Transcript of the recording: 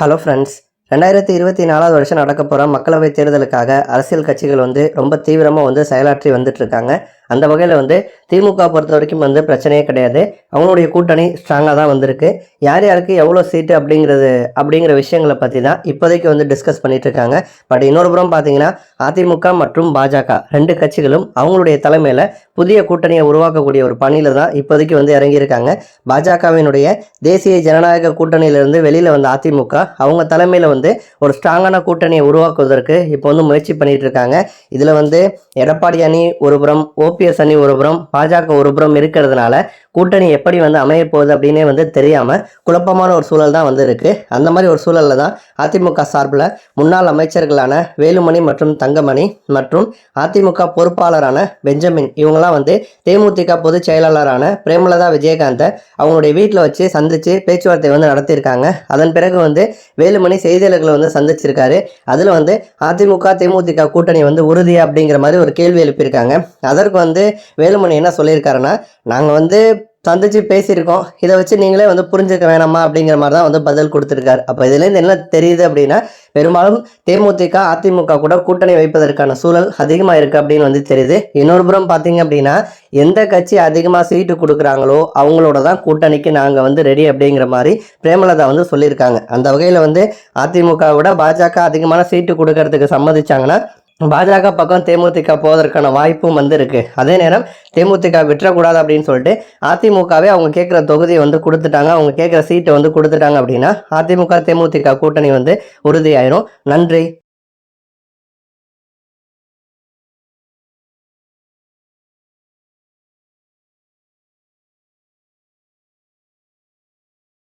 Hello friends ரெண்டாயிரத்தி இருபத்தி நாலாவது வருஷம் நடக்க போகிற மக்களவைத் தேர்தலுக்காக அரசியல் கட்சிகள் வந்து ரொம்ப தீவிரமாக வந்து செயலாற்றி வந்துட்டுருக்காங்க அந்த வகையில் வந்து திமுக பொறுத்த வரைக்கும் வந்து பிரச்சனையே கிடையாது. அவங்களுடைய கூட்டணி ஸ்ட்ராங்காக தான் வந்திருக்கு. யார் யாருக்கு எவ்வளோ சீட்டு அப்படிங்கிறது அப்படிங்கிற விஷயங்களை பற்றி தான் இப்போதைக்கு வந்து டிஸ்கஸ் பண்ணிட்டு இருக்காங்க. பட் இன்னொரு புறம் பார்த்தீங்கன்னா அதிமுக மற்றும் பாஜக ரெண்டு கட்சிகளும் அவங்களுடைய தலைமையில் புதிய கூட்டணியை உருவாக்கக்கூடிய ஒரு பணியில் தான் இப்போதைக்கு வந்து இறங்கியிருக்காங்க பாஜகவினுடைய தேசிய ஜனநாயக கூட்டணியிலிருந்து வெளியில் வந்த அதிமுக அவங்க தலைமையில் வந்து ஒரு ஸ்ட்ராங்கான கூட்டணியை உருவாக்குவதற்கு இப்போ வந்து முயற்சி பண்ணிட்டு இருக்காங்க. இதில் வந்து எடப்பாடி அணி ஒரு புறம் ஓபிஎஸ் அணி ஒருபுறம் பாஜக ஒருபுறம் இருக்கிறதுனால கூட்டணி எப்படி வந்து அமைய போகுது அப்படின்னே வந்து தெரியாமல் குழப்பமான ஒரு சூழல் தான் வந்து இருக்கு அந்த மாதிரி ஒரு சூழலில் தான் அதிமுக சார்பில் முன்னாள் அமைச்சர்களான வேலுமணி மற்றும் தங்கமணி மற்றும் அதிமுக பொறுப்பாளரான பெஞ்சமின் இவங்கெல்லாம் வந்து தேமுதிக பொதுச் செயலாளரான பிரேமலதா விஜயகாந்தை அவங்களுடைய வீட்டில் வச்சு சந்தித்து பேச்சுவார்த்தை வந்து நடத்தியிருக்காங்க. அதன் பிறகு வந்து வேலுமணி செய்தியாளர்களை வந்து சந்திச்சிருக்காரு. அதில் வந்து அதிமுக தேமுதிக கூட்டணி வந்து உறுதி அப்படிங்கிற மாதிரி ஒரு கேள்வி எழுப்பியிருக்காங்க. அதற்கு வந்து வந்து வேலுமணி என்ன சொல்லியிருக்காருன்னா நாங்கள் வந்து சந்திச்சு பேசியிருக்கோம். இதை வச்சு நீங்களே வந்து புரிஞ்சுக்க வேணாமா? அப்படிங்கிற மாதிரி தான் வந்து பதில் கொடுத்துருக்காரு. அப்போ இதுலேருந்து என்ன தெரியுது அப்படின்னா பெரும்பாலும் தேமுதிக அதிமுக கூட கூட்டணி வைப்பதற்கான சூழல் அதிகமாக இருக்குது அப்படின்னு வந்து தெரியுது. இன்னொரு புறம் பார்த்தீங்க அப்படின்னா எந்த கட்சி அதிகமாக சீட்டு கொடுக்குறாங்களோ அவங்களோட தான் கூட்டணிக்கு நாங்கள் வந்து ரெடி அப்படிங்கிற மாதிரி பிரேமலதா வந்து சொல்லியிருக்காங்க. அந்த வகையில் வந்து அதிமுக விட பாஜக அதிகமான சீட்டு கொடுக்கறதுக்கு சம்மதிச்சாங்கன்னா பாஜக பக்கம் தேமுதிக போவதற்கான வாய்ப்பும் வந்து இருக்குது அதே நேரம் தேமுதிக விட்டுறக்கூடாது அப்படின்னு சொல்லிட்டு அதிமுகவே அவங்க கேட்குற தொகுதியை வந்து கொடுத்துட்டாங்க. அவங்க கேட்குற சீட்டை வந்து கொடுத்துட்டாங்க அப்படின்னா அதிமுக தேமுதிக கூட்டணி வந்து உறுதியாயிரும். நன்றி.